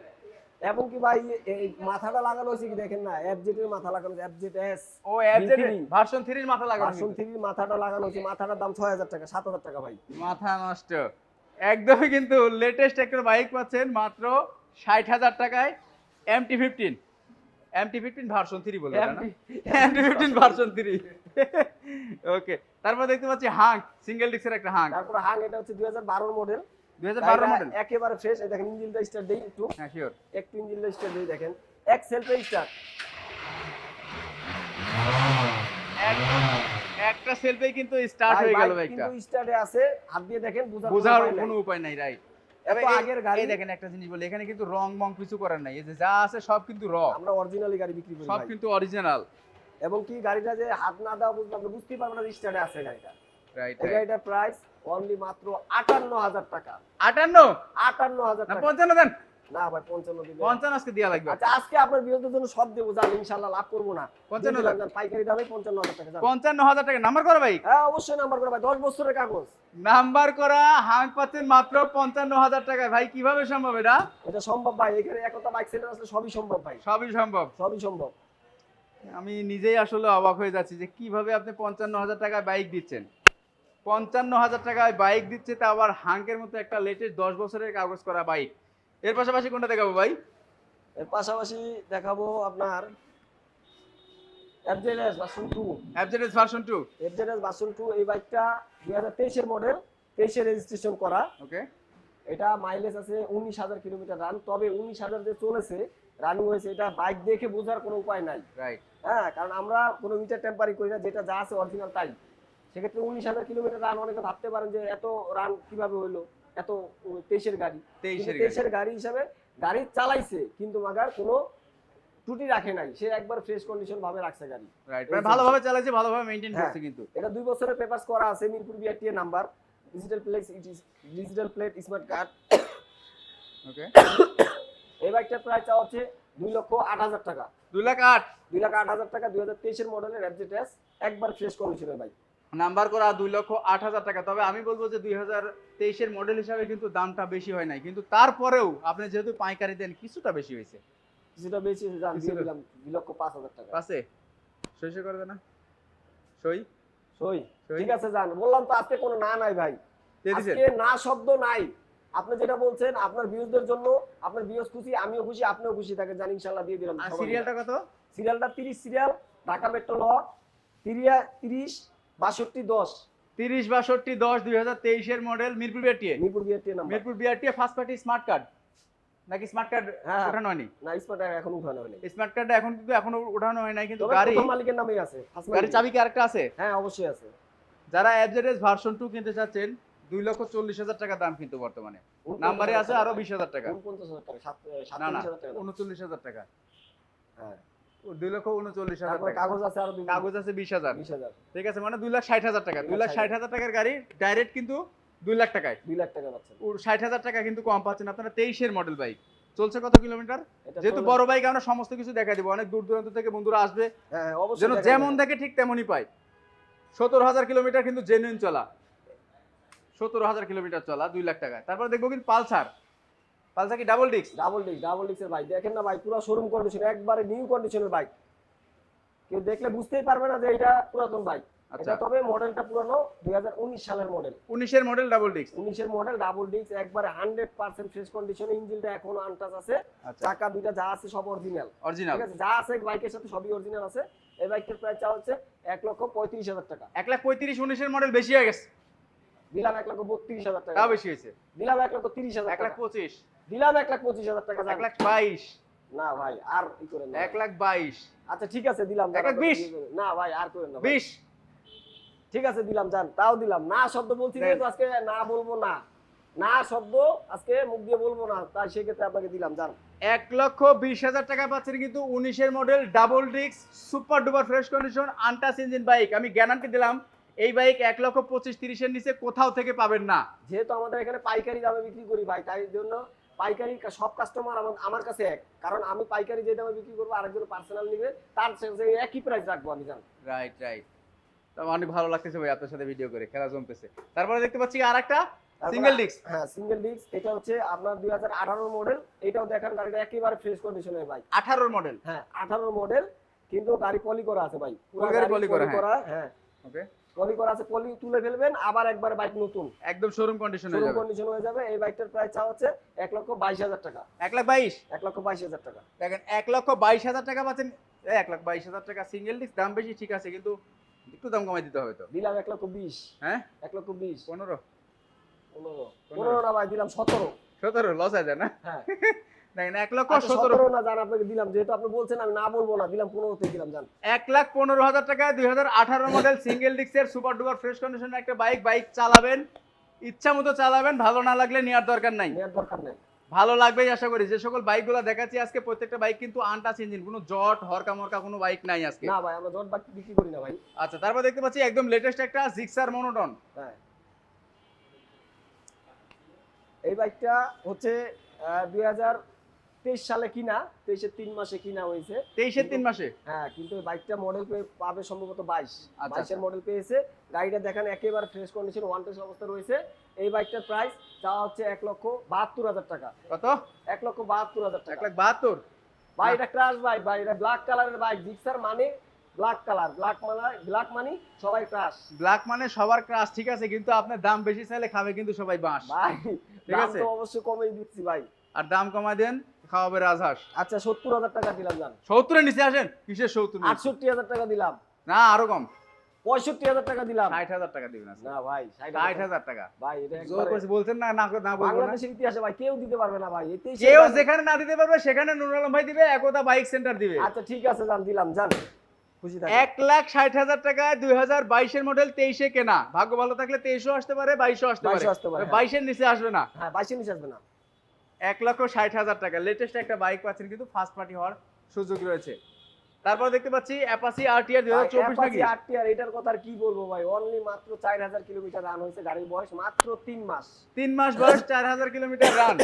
Speaker 2: এবং কি ভাই এই মাথাটা লাগানো হয়েছে কি দেখেন না? এফজেড এর মাথা লাগানো হয়েছে এফজেড এস
Speaker 1: ও এফজেড
Speaker 2: B3
Speaker 1: ভার্সন থ্রির মাথা লাগানো
Speaker 2: ভার্সন
Speaker 1: কিন্তু।
Speaker 2: থ্রির মাথাটা লাগানো হয়েছে মাথাটার দাম ছয় হাজার টাকা সাত হাজার টাকা ভাই।
Speaker 1: মাথা নষ্ট। একদমই কিন্তু লেটেস্ট একটা বাইক পাচ্ছেন মাত্র ষাট হাজার টাকায় MT fifteen MT fifteen version three বলে না? MT fifteen version three okay তারপর দেখতে পাচ্ছি হাঙ্ক সিঙ্গেল ডিস্কের একটা হাঙ্ক
Speaker 2: তারপরে হাং এটা হচ্ছে দুই হাজার বারোর মডেল
Speaker 1: দুই হাজার বারো মডেল
Speaker 2: একেবারে ফ্রেশ দেখেন ইঞ্জিনটা স্টার্ট দেই একটু।
Speaker 1: হ্যাঁ শিওর
Speaker 2: একটু ইঞ্জিনটা স্টার্ট দেই দেখেন। এক সেলফে স্টার্ট
Speaker 1: একটা সেলফে কিন্তু স্টার্ট হয়ে গেল বাইকটা
Speaker 2: কিন্তু স্টার্টে আছে। হাত দিয়ে দেখেন বোঝার
Speaker 1: কোনো উপায় নাই। রাইট
Speaker 2: আগের গাড়ি।
Speaker 1: দেখেন একটা জিনিস বলি এখানে কিন্তু রং মং কিছু করার নাই। এই যে যা আছে সব কিন্তু র
Speaker 2: আমরা অরিজিনালি গাড়ি বিক্রি করি
Speaker 1: সব কিন্তু অরিজিনাল
Speaker 2: এবং কি গাড়িটা যে হাত না দেওয়া বুঝতে আপনি বুঝতেই পারবেন না স্টার্টে আছে গাড়িটা।
Speaker 1: রাইট
Speaker 2: গাড়িটার প্রাইস অনলি মাত্র আটান্ন হাজার টাকা।
Speaker 1: আটান্ন?
Speaker 2: আটান্ন হাজার
Speaker 1: না
Speaker 2: টাকা।
Speaker 1: পঞ্চান্ন দেন।
Speaker 2: না ভাই পঞ্চান্ন
Speaker 1: আজকে দেওয়া লাগবে।
Speaker 2: আচ্ছা আজকে আপনার বিরোধের জন্য সব দেবো জান ইনশাল্লাহ লাভ করব না।
Speaker 1: পঞ্চান্ন
Speaker 2: যান, পাইকারি দামে পঞ্চান্ন হাজার টাকা।
Speaker 1: পঞ্চান্ন হাজার টাকা। নাম্বার করা বাইক
Speaker 2: হ্যাঁ অবশ্যই নাম্বার করে ভাই দশ বছরের কাগজ।
Speaker 1: নাম্বার করা হাঁক পাচ্ছেন মাত্র পঞ্চান্ন হাজার টাকায় ভাই কীভাবে সম্ভব এটা?
Speaker 2: এটা সম্ভব ভাই এখানে একতা বাইক সেন্টার আসলে সবই সম্ভব ভাই।
Speaker 1: সবই সম্ভব।
Speaker 2: সবই সম্ভব।
Speaker 1: আমি নিজেই আসলে অবাক হয়ে যাচ্ছি যে কীভাবে আপনি পঞ্চান্ন হাজার টাকায় বাইক দিচ্ছেন। পঞ্চান্ন হাজার টাকায় বাইক দিচ্ছে তা আবার হাঙ্কের মতো একটা লেটেস্ট দশ বছরের কাগজ করা বাইক এর পাশাপাশি কোনটা দেখাবো ভাই?
Speaker 2: এর পাশাপাশি দেখাবো আপনার এফজেডএস ভার্সন এফজেডএস এই বাইকটা মডেল রেজিস্ট্রেশন করা।
Speaker 1: ওকে
Speaker 2: এটা মাইলেজ আছে উনিশ হাজার কিলোমিটার রান তবে উনিশ হাজার যে চলেছে রানিং হয়েছে এটা বাইক দেখে বোঝার কোনো উপায় নাই।
Speaker 1: রাইট
Speaker 2: হ্যাঁ কারণ আমরা কোনো মিটার টেম্পারি করি না যেটা যা আছে অরিজিনাল তাই। সেক্ষেত্রে উনিশ হাজার কিলোমিটার রান অনেকে ভাবতে পারেন যে এত রান কীভাবে হইল এত তেইশের গাড়ি।
Speaker 1: তেইশের গাড়ি।
Speaker 2: গাড়ি হিসাবে গাড়ি চালাইছে কিন্তু মাগার কোনো ত্রুটি রাখে নাই। সে একবার ফ্রেশ কন্ডিশন ভাবে রাখছে গাড়ি।
Speaker 1: রাইট মানে ভালোভাবে চালাচ্ছে ভালোভাবে মেনটেন
Speaker 2: হ্যাঁ।
Speaker 1: করছে কিন্তু।
Speaker 2: এটা দুই বছরের পেপারস করা আছে Mirpur BRT number digital plate digital plate smart card
Speaker 1: okay
Speaker 2: এই বাইকটার প্রাইস চাওয়া হচ্ছে দুই লক্ষ আট হাজার টাকা।
Speaker 1: দুই লাখ আট।
Speaker 2: দুই লাখ আট হাজার টাকা দুই হাজার তেইশের মডেলের এফজেটেস একবার ফ্রেশ কন্ডিশনের বাইক
Speaker 1: নাম্বার করা দুই লক্ষ আট হাজার টাকা। তবে আমি বলব যে দুই হাজার তেইশের মডেল হিসাবে কিন্তু দামটা বেশি হয় নাই। কিন্তু তারপরেও আপনি যেহেতু পাইকারি দেন কিছুটা বেশি হয়েছে।
Speaker 2: কিছুটা বেশি দুই লক্ষ পাঁচ হাজার টাকা।
Speaker 1: আছে সই সই করে দেনা সই?
Speaker 2: সই। ঠিক আছে জান। বললাম তো আজকে কোনো না নাই ভাই। আজকে না শব্দ নাই। আপনি যেটা বলছেন আপনার ভিউজদের জন্য আপনার ভিউজ খুশি আমিও খুশি আপনিও খুশি থাকে জানি ইনশাল্লাহ দিয়ে দিলাম।
Speaker 1: সিরিয়ালটা কত?
Speaker 2: সিরিয়ালটা তিরিশ সিরিয়াল ঢাকা মেট্রো ল তিরিশ বাষট্টি দশ।
Speaker 1: তিরিশ বাষট্টি দশ দুই হাজার তেইশের model Mirpur BRTA
Speaker 2: Mirpur BRT number
Speaker 1: Mirpur BRTA first party smart card নাকি স্মার্ট কার্ড
Speaker 2: হ্যাঁ।
Speaker 1: ওঠানো হয়নি?
Speaker 2: না স্মার্ট এখন উঠানো হয়নি।
Speaker 1: স্মার্ট কার্ডটা এখন কিন্তু এখনও ওঠানো হয় নাই কিন্তু গাড়ি
Speaker 2: মালিকের নামেই আছে
Speaker 1: গাড়ির চাবি কি আরেকটা আছে?
Speaker 2: হ্যাঁ অবশ্যই আছে।
Speaker 1: যারা অ্যাবজেডেস ভার্সন টু কিনতে চাচ্ছেন দুই লক্ষ চল্লিশ হাজার টাকা দাম কিন্তু বর্তমানে। নাম্বারে আছে আরও বিশ হাজার টাকা।
Speaker 2: উনপঞ্চাশ হাজার টাকা।
Speaker 1: উনচল্লিশ হাজার টাকা।
Speaker 2: হ্যাঁ।
Speaker 1: দুই লক্ষ উনচল্লিশ হাজার
Speaker 2: কাগজ আছে আরও
Speaker 1: কাগজ আছে বিশ হাজার।
Speaker 2: বিশ হাজার।
Speaker 1: ঠিক আছে মানে দুই লাখ ষাট হাজার টাকা। দুই লাখ ষাট হাজার। টাকার গাড়ি ডাইরেক্ট কিন্তু দুই লাখ টাকায়।
Speaker 2: দুই লাখ টাকা পাচ্ছেন।
Speaker 1: ষাট হাজার টাকা কিন্তু কম পাচ্ছেন আপনারা। তেইশের মডেল বাইক চলছে কত কিলোমিটার যেহেতু বড় বাইক আমরা সমস্ত কিছু দেখা দিব। অনেক দূর দূরান্ত থেকে বন্ধুরা আসবে।
Speaker 2: হ্যাঁ
Speaker 1: যেন যেমন। দেখে ঠিক তেমনই পাই সতেরো হাজার কিলোমিটার কিন্তু জেনুইন চলা। সতেরো হাজার কিলোমিটার চলা দুই লাখ টাকা তারপর দেখব কিন্তু পালসার। পালসার কি double disc
Speaker 2: double disc double ডিস্কের বাইক দেখেন না ভাই পুরো শোরুম কন্ডিশন একবারে নিউ কন্ডিশনের বাইক কেউ দেখলে বুঝতেই পারবে না যে এটা পুরাতন বাইক
Speaker 1: আচ্ছা।
Speaker 2: তবে মডেলটা পুরানো দুই সালের মডেল
Speaker 1: উনিশের মডেল ডাবল ডিস্ক
Speaker 2: উনিশের মডেল ডাবল ডিস্ক একবারে হান্ড্রেড পার্সেন্ট ফ্রেশ কন্ডিশনে ইঞ্জিনটা এখনও আনটাচ আছে।
Speaker 1: আচ্ছা।
Speaker 2: চাকা দুইটা যা আছে সব অরিজিনাল
Speaker 1: অরিজিনাল
Speaker 2: ঠিক আছে? যা আছে বাইকের সাথে সবই অরিজিনাল আছে। এই বাইকটার প্রাইস চাওয়া হচ্ছে এক লক্ষ পঁয়ত্রিশ হাজার টাকা।
Speaker 1: এক লাখ পঁয়ত্রিশ উনিশের মডেল বেশি হয়ে গেছে।
Speaker 2: দিলাম এক লক্ষ বত্রিশ হাজার টাকা।
Speaker 1: বেশি হয়েছে?
Speaker 2: দিলাম এক লক্ষ তিরিশ হাজার
Speaker 1: এক লাখ পঁচিশ।
Speaker 2: দিলাম এক লাখ পঁচিশ হাজার টাকা।
Speaker 1: এক লাখ বাইশ।
Speaker 2: না ভাই আর করেন
Speaker 1: এক লাখ বাইশ।
Speaker 2: আচ্ছা ঠিক আছে দিলাম।
Speaker 1: এক লাখ বিশ।
Speaker 2: না ভাই আর করেন না।
Speaker 1: বিশ।
Speaker 2: ঠিক আছে দিলাম জান তাও দিলাম। না শব্দ বলছি। যেহেতু আজকে না বলব না। না শব্দ আজকে মুখ দিয়ে বলব না তাই সেক্ষেত্রে আপনাকে দিলাম জান
Speaker 1: এক লক্ষ বিশ হাজার টাকা পাচ্ছেন কিন্তু উনিশের model double disc super duper fresh condition untouched engine bike আমি গ্যারান্টি দিলাম এই বাইক এক লক্ষ পঁচিশ তিরিশের নিচে কোথাও থেকে পাবেন না।
Speaker 2: যেহেতু আমাদের এখানে পাইকারি দামে বিক্রি করি ভাই তাই জন্য পাইকারি সব কাস্টমার আমার কাছে এক। কারণ আমি পাইকারি যে দামে বিক্রি করব আরেকজন পার্সোনাল নিবে তার একই প্রাইস রাখব আমি জান।
Speaker 1: রাইট রাইট অনেক ভালো লাগতেছে ভাই আপনার সাথে ভিডিও করে খেলা জমতেছে। তারপরে দেখতে পাচ্ছি আর একটা সিঙ্গেল ডিস্ক
Speaker 2: হ্যাঁ সিঙ্গেল ডিস্ক এটা হচ্ছে আপনার দুই হাজার আঠারো মডেল এটাও দেখেন গাড়িটা একেবারে ফ্রেশ কন্ডিশনের ভাই
Speaker 1: আঠারোর মডেল
Speaker 2: হ্যাঁ আঠারো মডেল কিন্তু গাড়ি পলি করা আছে ভাই। পুরো
Speaker 1: গাড়ি
Speaker 2: গাড়ি
Speaker 1: পলি করা,
Speaker 2: পলি করা হ্যাঁ।
Speaker 1: ওকে
Speaker 2: পলি করা আছে পলি তুলে ফেলবেন আবার একবার বাইক নতুন।
Speaker 1: একদম শোরুম কন্ডিশন হয়ে
Speaker 2: শোরুম
Speaker 1: যাবে।
Speaker 2: কন্ডিশন হয়ে যাবে এই বাইকটার প্রাইস চাওয়া হচ্ছে এক লক্ষ বাইশ হাজার টাকা।
Speaker 1: এক লাখ বাইশ?
Speaker 2: এক লক্ষ বাইশ হাজার টাকা।
Speaker 1: দেখেন এক লক্ষ বাইশ হাজার টাকা পাচ্ছেন এ, এক লাখ বাইশ হাজার টাকা সিঙ্গেল ডিস্ক দাম বেশি ঠিক আছে কিন্তু একটু দাম কমাই দিতে হবে তো।
Speaker 2: দিলাম এক লক্ষ বিশ।
Speaker 1: হ্যাঁ?
Speaker 2: এক লক্ষ বিশ।
Speaker 1: পনেরো।
Speaker 2: পনেরো।
Speaker 1: পনেরো।
Speaker 2: পনেরো না ভাই দিলাম সতেরো।
Speaker 1: সতেরো লস হয়ে যায় না?
Speaker 2: হ্যাঁ।
Speaker 1: দেখেন এক লক্ষ
Speaker 2: আচ্ছা,
Speaker 1: সতেরো
Speaker 2: না জান আপনাকে দিলাম যেহেতু আপনি বলছেন আমি না বলব না দিলাম পনেরোতে দিলাম জান
Speaker 1: এক লাখ পনেরো হাজার টাকায় দুই হাজার আঠারো মডেল সিঙ্গেল ডিস্কের সুপার ডুপার ফ্রেশ কন্ডিশনের একটা বাইক বাইক চালাবেন ইচ্ছা মতো চালাবেন ভালো না লাগলে নেওয়ার দরকার নাই।
Speaker 2: নেওয়ার দরকার নেই।
Speaker 1: ভালো লাগবেই আশা করি যে সকল বাইকগুলো দেখাচ্ছি আজকে প্রত্যেকটা বাইক কিন্তু আনটাচ ইঞ্জিন কোনো জট হরকা মরকা কোনো বাইক নাই আজকে।
Speaker 2: না ভাই আমরা জট বাকি বিক্রি করি না ভাই।
Speaker 1: আচ্ছা তারপর দেখতে পাচ্ছি একদম লেটেস্ট একটা জিক্সার মনোটন
Speaker 2: হ্যাঁ। এই বাইকটা হচ্ছে দুই হাজার তেইশ সালে কিনা তেইশের তিন মাসে কিনা হয়েছে।
Speaker 1: তেইশের তিন মাসে?
Speaker 2: হ্যাঁ কিন্তু বাইকটা মডেল পাবে সম্ভবত বাইশ।
Speaker 1: আচ্ছা।
Speaker 2: বাইশের মডেল পেয়েছে। গাড়িটা দেখেন একেবারে ফ্রেশ কন্ডিশন ওয়ান টেস্ট অবস্থা রয়েছে। এই বাইকটার প্রাইস চাওয়া হচ্ছে এক লক্ষ বাহাত্তর হাজার টাকা।
Speaker 1: কত?
Speaker 2: এক লক্ষ বাহাত্তর হাজার
Speaker 1: এক লাখ বাহাত্তর?
Speaker 2: ভাই এটা ক্রাশ বাইক ভাই এটা ব্ল্যাক কালারের বাইক জিক্সার মানে ব্ল্যাক কালার ব্ল্যাক মানে ব্ল্যাক মানি সবাই ক্রাশ
Speaker 1: ব্ল্যাক মানে সবার ক্রাশ ঠিক আছে কিন্তু আপনার দাম বেশি চাইলে খাবে কিন্তু সবাই বাঁশ।
Speaker 2: ভাই
Speaker 1: ঠিক আছে।
Speaker 2: তো অবশ্যই কমেই দিচ্ছি ভাই।
Speaker 1: আর দাম কমায় দেন। খাওয়াবে রাজহাঁস।
Speaker 2: আচ্ছা সত্তর হাজার টাকা দিলাম জান।
Speaker 1: সত্তরের নিচে আসেন? কিসের সত্তর
Speaker 2: আটষট্টি হাজার টাকা দিলাম।
Speaker 1: না আরও কম।
Speaker 2: পঁয়ষট্টি হাজার টাকা দিলাম।
Speaker 1: ষাট হাজার টাকা দিবেন
Speaker 2: না ভাই ষাট হাজার
Speaker 1: টাকা।
Speaker 2: ভাই
Speaker 1: বলছেন না না না
Speaker 2: বাংলাদেশের ইতিহাসে ভাই কেউ দিতে পারবে না ভাই।
Speaker 1: কেউ যেখানে না দিতে পারবে সেখানে নুর আলম ভাই দিবে একতা বাইক সেন্টার দিবে।
Speaker 2: আচ্ছা ঠিক আছে জান দিলাম জান। খুশি
Speaker 1: এক লাখ ষাট হাজার টাকায় দুই হাজার বাইশের মডেল তেইশে কেনা। ভাগ্য ভালো থাকলে তেইশও আসতে পারে বাইশও আসতে পারে।
Speaker 2: আসতে পারে, হ্যাঁ।
Speaker 1: বাইশের নিচে আসবে না।
Speaker 2: হ্যাঁ বাইশে নিচে আসবে না।
Speaker 1: এক লক্ষ ষাট হাজার টাকা। লেটেস্ট একটা বাইক পাচ্ছেন কিন্তু ফার্স্ট পার্টি হওয়ার সুযোগ রয়েছে। তারপর দেখতে পাচ্ছি অ্যাপাসি আরটিআর দুই হাজার চব্বিশ নাকি?
Speaker 2: আটটি আর এটার কথা আর কি বলব ভাই? অনলি মাত্র চার হাজার কিলোমিটার রান হয়েছে গাড়ির বয়স মাত্র তিন মাস।
Speaker 1: তিন মাস বয়স চার হাজার কিলোমিটার রান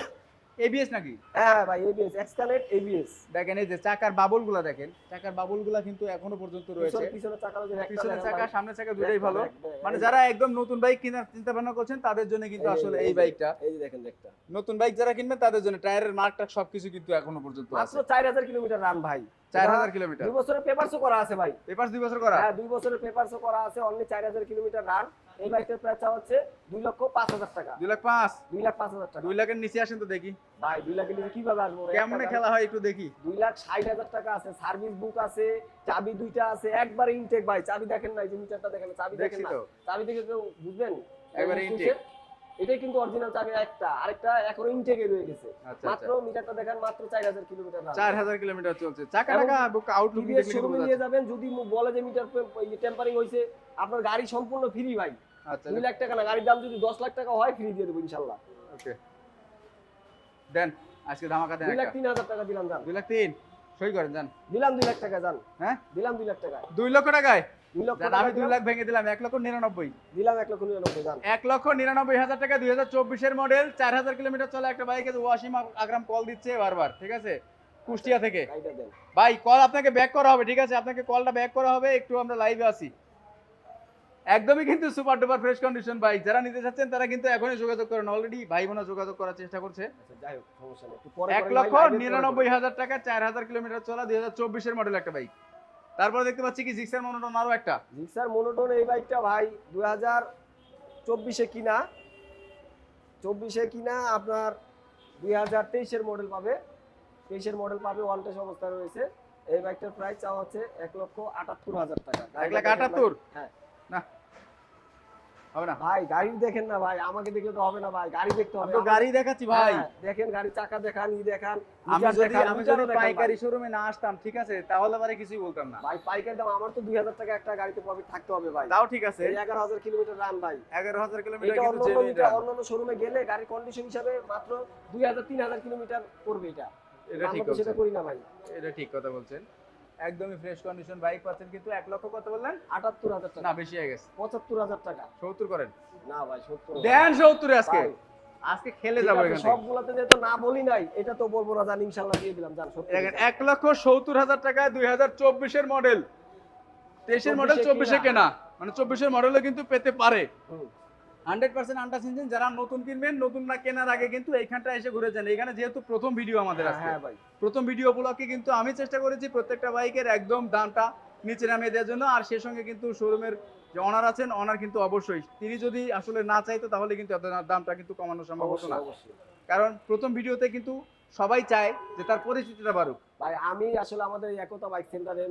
Speaker 1: এবিএস নাকি?
Speaker 2: হ্যাঁ ভাই এবিএস এক্সকালেট এবিএস
Speaker 1: দেখেন এই যে চাকার বাবুলগুলা দেখেন চাকার বাবুলগুলা কিন্তু এখনও পর্যন্ত রয়েছে।
Speaker 2: পিছনে পিছনে চাকা একটা
Speaker 1: পিছনের চাকা
Speaker 2: ভাই।
Speaker 1: সামনের চাকা দুটাই ভালো।
Speaker 2: একটা, একটা,
Speaker 1: মানে যারা একদম নতুন বাইক কেনার চিন্তা ভাবনা করছেন তাদের জন্য কিন্তু আসলে এই বাইকটা
Speaker 2: এই যে দেখেন দেখটা
Speaker 1: নতুন বাইক যারা কিনবেন তাদের জন্য টায়ারের মার্কটা সবকিছু কিন্তু এখনও পর্যন্ত আছে।
Speaker 2: চার হাজার কিলোমিটার রান ভাই।
Speaker 1: চার
Speaker 2: এটা
Speaker 1: হাজার কিলোমিটার?
Speaker 2: দুই বছরের পেপারসও করা আছে ভাই।
Speaker 1: পেপার দুই বছর করা?
Speaker 2: হ্যাঁ দুই বছরের পেপারসও করা আছে অনলি চার হাজার কিলোমিটার রান এই বাইকটার প্রাইস হচ্ছে দুই লক্ষ পাঁচ হাজার টাকা।
Speaker 1: দুই লাখ পাঁচ?
Speaker 2: দুই লাখ পাঁচ হাজার টাকা।
Speaker 1: দুই লাখের নিচে আসেন তো দেখি।
Speaker 2: ভাই দুই লাখের নিচে কীভাবে আসব
Speaker 1: কেমন খেলা হয় একটু দেখি।
Speaker 2: দুই লাখ ষাট হাজার টাকা আছে সার্ভিস বুক আছে চাবি দুইটা আছে একবার ইনটেক ভাই। চাবি দেখেন না এই যে মিটারটা দেখেন চাবি দেখেন না। চাবি দেখে কেউ বুঝবেন?
Speaker 1: একবারে intake।
Speaker 2: এটাই কিন্তু অরিজিনাল চাবি একটা। আরেকটা এখনও ইনটেকে রয়ে গেছে।
Speaker 1: আচ্ছা
Speaker 2: মাত্র
Speaker 1: আচ্ছা
Speaker 2: মিটারটা দেখেন মাত্র চার হাজার কিলোমিটার
Speaker 1: চার হাজার কিলোমিটার চলছে। চাকা টাকা আউটলুক
Speaker 2: নিয়ে যাবেন। যদি বলে যে মিটার টেম্পারিং হয়েছে আপনার গাড়ি সম্পূর্ণ ফ্রি ভাই।
Speaker 1: আচ্ছা
Speaker 2: দুই লাখ টাকা না গাড়ির দাম যদি দশ লাখ টাকা হয় ফ্রি দিয়ে দেবো ইনশাল্লাহ।
Speaker 1: ওকে। দেন আজকে ধামাকা দেন
Speaker 2: দুই লাখ
Speaker 1: একটা।
Speaker 2: তিন হাজার টাকা দিলাম যান।
Speaker 1: দুই লাখ তিন। সই করেন যান।
Speaker 2: দিলাম দুই লাখ টাকা যান।
Speaker 1: হ্যাঁ?
Speaker 2: দিলাম দুই লাখ টাকা
Speaker 1: দুই লক্ষ টাকায়?
Speaker 2: দুই
Speaker 1: আমি লাখ ভেঙে দিলাম এক লক্ষ নিরানব্বই।
Speaker 2: দিলাম এক লক্ষ নিরানব্বই
Speaker 1: এক লক্ষ নিরানব্বই হাজার টাকা দুই হাজার চব্বিশের মডেল চার হাজার কিলোমিটার চলে একটা বাইকে ওয়াসিম আকরাম কল দিচ্ছে বারবার ঠিক আছে? কুষ্টিয়া থেকে। ভাই কল আপনাকে ব্যাক করা হবে ঠিক আছে? আপনাকে কলটা ব্যাক করা হবে একটু আমরা লাইভে আসি একদমই কিন্তু super duper fresh condition bike যারা নিতে চাচ্ছেন তারা কিন্তু এখনই যোগাযোগ করেন। অলরেডি ভাই বোনা যোগাযোগ করার চেষ্টা করছে।
Speaker 2: আচ্ছা
Speaker 1: এক লক্ষ নিরানব্বই হাজার টাকা চার হাজার কিলোমিটার চলা দুই হাজার চব্বিশের মডেল একটা বাইক তারপরে দেখতে পাচ্ছি কি জিক্সার মনোটন আরও একটা।
Speaker 2: জিক্সার মনোটন এই বাইকটা ভাই দুই হাজার চব্বিশে কিনা। চব্বিশে কিনা আপনার দুই হাজার তেইশের মডেল পাবে। তেইশের মডেল পাবে ওয়ান টেস অবস্থা রয়েছে। এই বাইকটার প্রাইস চাওয়া হচ্ছে এক লক্ষ আটাত্তর হাজার টাকা।
Speaker 1: এক লাখ আটাত্তর?
Speaker 2: হ্যাঁ।
Speaker 1: হবে না।
Speaker 2: ভাই গাড়ি দেখেন না ভাই আমাকে দেখলে তো হবে না ভাই গাড়ি দেখতে হবে।
Speaker 1: গাড়ি দেখাচ্ছি ভাই।
Speaker 2: হ্যাঁ, দেখেন গাড়ি চাকা দেখান ই দেখান
Speaker 1: আমি যদি আমি যদি পাইকারি শোরুমে না আসতাম ঠিক আছে? তাহলে বারে কিছুই বলতাম না।
Speaker 2: ভাই পাইকারি দাম আমার তো দুই হাজার টাকা একটা গাড়িতে প্রফিট থাকতে হবে ভাই।
Speaker 1: তাও ঠিক আছে।
Speaker 2: এই এগারো হাজার কিলোমিটার রান ভাই।
Speaker 1: এগারো হাজার কিলোমিটার
Speaker 2: এটা
Speaker 1: কিন্তু
Speaker 2: অন্যান্য
Speaker 1: genuine
Speaker 2: অন্যান্য শোরুমে গেলে গাড়ির কন্ডিশন হিসাবে মাত্র দুই হাজার তিন হাজার কিলোমিটার করবে এটা।
Speaker 1: এটা ঠিক
Speaker 2: তো সেটা করি না ভাই।
Speaker 1: এটা ঠিক কথা বলছেন। একদমই ফ্রেশ কন্ডিশন বাইক পাচ্ছেন কিন্তু এক লক্ষ কত বললেন?
Speaker 2: আটাত্তর হাজার টাকা।
Speaker 1: না বেশি হয়ে গেছে।
Speaker 2: পঁচাত্তর হাজার টাকা।
Speaker 1: সত্তর করেন।
Speaker 2: না ভাই সত্তর
Speaker 1: দেন সত্তরে আজকে। আজকে খেলে যাব
Speaker 2: সবগুলাতে যেহেতু না বলি নাই এটা তো বলব না জানি দিয়ে দিলাম জান
Speaker 1: দেখেন এক লক্ষ সত্তর হাজার টাকা দুই হাজার চব্বিশের মডেল তেইশের মডেল চব্বিশে
Speaker 2: কেনা।
Speaker 1: মানে চব্বিশের মডেলও কিন্তু পেতে পারে। হান্ড্রেড পার্সেন্ট আন্টাস ইঞ্জিন যারা নতুন কিনবেন নতুন না কেনার আগে কিন্তু এইখানটা এসে ঘুরে যান। এখানে যেহেতু প্রথম ভিডিও আমাদের
Speaker 2: হ্যাঁ,
Speaker 1: আছে
Speaker 2: হ্যাঁ ভাই।
Speaker 1: প্রথম ভিডিও উপলক্ষে কিন্তু আমি চেষ্টা করেছি প্রত্যেকটা বাইকের একদম দামটা নিচে নামিয়ে দেওয়ার জন্য। আর সেই সঙ্গে কিন্তু শোরুমের যে অনার আছেন অনার কিন্তু অবশ্যই। তিনি যদি আসলে না চাইতো তাহলে কিন্তু এত দামটা কিন্তু কমানো সম্ভব হতো না। কারণ প্রথম ভিডিওতে কিন্তু সবাই চায় যে তার পরিচিতিটা বাড়ুক।
Speaker 2: ভাই আমি আসলে আমাদের একতা বাইক সেন্টারে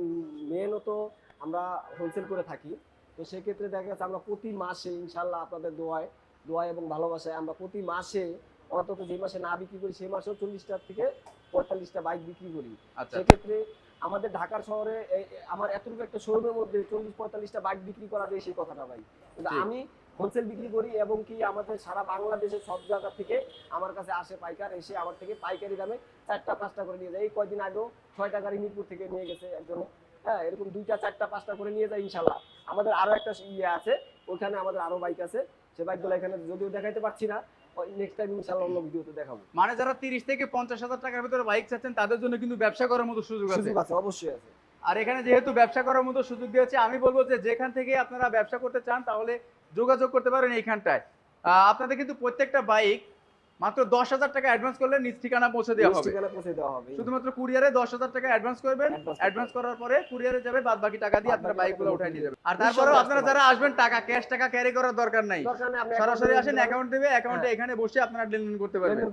Speaker 2: মেনও তো আমরা হোলসেল করে থাকি। তো সেক্ষেত্রে দেখা যাচ্ছে আমরা প্রতি মাসে ইনশাল্লাহ আপনাদের দোয়ায় দোয়ায় এবং ভালোবাসায় আমরা প্রতি মাসে অন্তত যে মাসে না বিক্রি করি সেই মাসেও চল্লিশটার থেকে পঁয়তাল্লিশটা বাইক বিক্রি করি।
Speaker 1: আচ্ছা।
Speaker 2: সেক্ষেত্রে আমাদের ঢাকার শহরে আমার এতটুকু একটা শোরুমের মধ্যে চল্লিশ পঁয়তাল্লিশটা বাইক বিক্রি করা যায় সেই কথাটা ভাই। কিন্তু আমি হোলসেল বিক্রি করি এবং কি আমাদের সারা বাংলাদেশের সব জায়গা থেকে আমার কাছে আসে পাইকার এসে আমার থেকে পাইকারি দামে চারটা পাঁচটা করে নিয়ে যায়। এই কয়দিন আগেও ছয়টা গাড়ি মিরপুর থেকে নিয়ে গেছে একজন। হ্যাঁ এরকম দুইটা চারটা পাঁচটা করে নিয়ে যায় ইনশাল্লাহ আমাদের আরও একটা ইয়ে আছে ওখানে আমাদের আরও বাইক আছে। সে বাইকগুলো এখানে যদিও দেখাইতে পারছি না নেক্সট টাইম ইনশাল্লাহ অন্য ভিডিওতে দেখাবো।
Speaker 1: মানে যারা তিরিশ থেকে পঞ্চাশ হাজার টাকার ভিতরে বাইক চাচ্ছেন তাদের জন্য কিন্তু ব্যবসা করার মতো সুযোগ আছে।
Speaker 2: সুযোগ আছে অবশ্যই আছে।
Speaker 1: আর এখানে যেহেতু ব্যবসা করার মতো সুযোগ দিয়েছে আমি বলব যে যেখান থেকে আপনারা ব্যবসা করতে চান তাহলে যোগাযোগ করতে পারেন এইখানটায়। আহ, আপনাদের কিন্তু প্রত্যেকটা বাইক মাত্র দশ হাজার টাকা অ্যাডভান্স করলে নিজ ঠিকানা পৌঁছে দেওয়া হবে।
Speaker 2: ঠিকানা পৌঁছে দেওয়া হবে।
Speaker 1: শুধুমাত্র কুরিয়ারে দশ হাজার টাকা অ্যাডভান্স করবেন। অ্যাডভান্স করার পরে কুরিয়ারে যাবে বাদ বাকি টাকা দিয়ে আপনারা বাইকগুলো উঠাই নিয়ে যাবেন। আর
Speaker 2: আসতে
Speaker 1: আপনারা যারা আসবেন টাকা ক্যাশ টাকা ক্যারি করার দরকার নাই। সরাসরি আসেন অ্যাকাউন্ট দেবে অ্যাকাউন্টে। এখানে বসে আপনারা লেনদেন করতে পারবেন।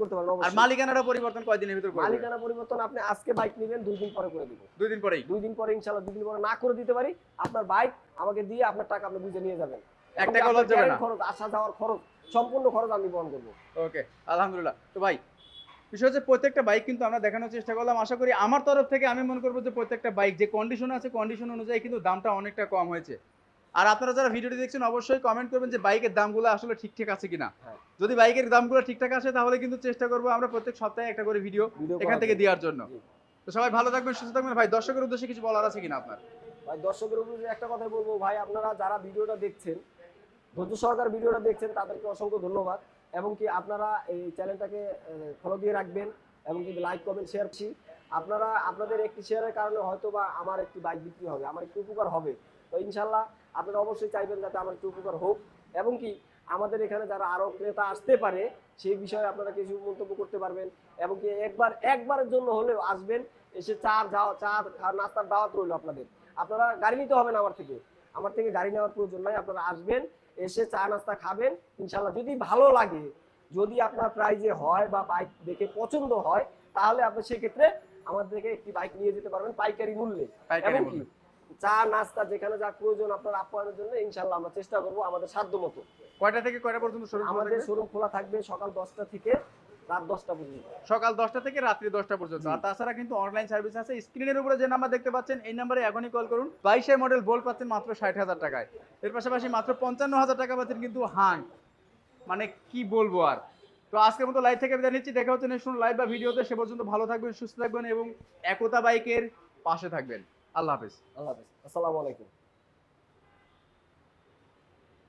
Speaker 1: আর। মালিকানারও পরিবর্তন কয়দিনের ভিতর করবেন?
Speaker 2: মালিকানা পরিবর্তন আপনি আজকে বাইক নেবেন দুই দিন পরে করে দিব
Speaker 1: দুই দিন পরেই?
Speaker 2: দুই দিন পরে ইনশাল্লাহ দুই দিন পরে না করে দিতে পারি। আপনার বাইক আমাকে দিয়ে আপনার টাকা আপনি বুঝে নিয়ে যাবেন।
Speaker 1: এক
Speaker 2: এবং
Speaker 1: টাকাও লস যাবে না।
Speaker 2: খরচ আসা যাওয়ার খরচ সম্পূর্ণ খরচ আমি বহন করব।
Speaker 1: ওকে আলহামদুলিল্লাহ। তো ভাই বিষয় হচ্ছে প্রত্যেকটা বাইক কিন্তু আমরা দেখানোর চেষ্টা করলাম। আশা করি আমার তরফ থেকে আমি মনে করব যে প্রত্যেকটা বাইক যে কন্ডিশন আছে কন্ডিশন অনুযায়ী কিন্তু দামটা অনেকটা কম হয়েছে। আর আপনারা যারা ভিডিওটি দেখছেন অবশ্যই কমেন্ট করবেন যে বাইকের দামগুলো আসলে ঠিকঠাক আছে কিনা।
Speaker 2: হ্যাঁ।
Speaker 1: যদি বাইকের দামগুলো ঠিকঠাক আসে তাহলে কিন্তু চেষ্টা করব আমরা প্রত্যেক সপ্তাহে একটা করে ভিডিও এখান থেকে দেওয়ার জন্য। তো সবাই ভালো থাকবেন সুস্থ থাকবেন। ভাই দর্শকের উদ্দেশ্যে কিছু বলার আছে কিনা আপনার?
Speaker 2: ভাই দর্শকের উপরে একটা কথা বলব। ভাই আপনারা যারা ভিডিওটা দেখছেন ধৈর্য সহকার ভিডিওটা দেখছেন, তাদেরকে অসংখ্য ধন্যবাদ। এবং কি আপনারা এই চ্যানেলটাকে ফলো দিয়ে রাখবেন এবং কি লাইক কমেন্ট শেয়ার করছি, আপনারা, আপনাদের একটি শেয়ারের কারণে হয়তো বা আমার একটি বাইক বিক্রি হবে, আমার একটু উপকার হবে। তো ইনশাল্লাহ আপনারা অবশ্যই চাইবেন যাতে আমার একটু উপকার হোক। এবং কি আমাদের এখানে যারা আরও ক্রেতা আসতে পারে, সেই বিষয়ে আপনারা কিছু মন্তব্য করতে পারবেন। এবং কি একবার, একবারের জন্য হলেও আসবেন, এসে চা চা নাস্তার দাওয়াত রইল আপনাদের। আপনারা গাড়ি নিতে হবে না আমার থেকে। আমার থেকে গাড়ি নেওয়ার প্রয়োজন নাই আপনারা আসবেন এসে চা নাস্তা খাবেন ইনশাল্লাহ যদি ভালো লাগে যদি আপনার প্রাইজে হয় বা বাইক দেখে পছন্দ হয় তাহলে আপনি সেক্ষেত্রে আমার থেকে একটি বাইক নিয়ে যেতে পারবেন পাইকারি মূল্যে।
Speaker 1: পাইকারি
Speaker 2: এবং কি?
Speaker 1: মূল্যে।
Speaker 2: চা নাস্তা যেখানে যা প্রয়োজন আপনার আপ্যায়নের জন্য ইনশাল্লাহ আমরা চেষ্টা করব আমাদের সাধ্য মতো
Speaker 1: কয়টা থেকে কয়টা পর্যন্ত
Speaker 2: আমাদের শোরুম খোলা থাকবে সকাল দশটা থেকে রাত দশটা পর্যন্ত।
Speaker 1: সকাল দশটা থেকে রাত্রি দশটা পর্যন্ত। আর তাছাড়া কিন্তু অনলাইন সার্ভিস আছে। স্ক্রিনের উপরে যে নাম্বার দেখতে পাচ্ছেন এই নাম্বারে এখনই কল করুন। বাইশের মডেল বোল্ট পাচ্ছেন মাত্র ষাট হাজার টাকায়। এর পাশাপাশি মাত্র পঞ্চান্ন হাজার টাকা পাচ্ছেন কিন্তু হাং মানে কি বলব আর? তো আজকের মতো লাইভ থেকে বিদায় নিচ্ছি। দেখা হচ্ছে নেক্সট লাইভ বা ভিডিওতে সে পর্যন্ত ভালো থাকবেন সুস্থ থাকবেন এবং একতা বাইকের পাশে থাকবেন। আল্লাহ হাফেজ।
Speaker 2: আল্লাহ হাফেজ। আসসালামু আলাইকুম।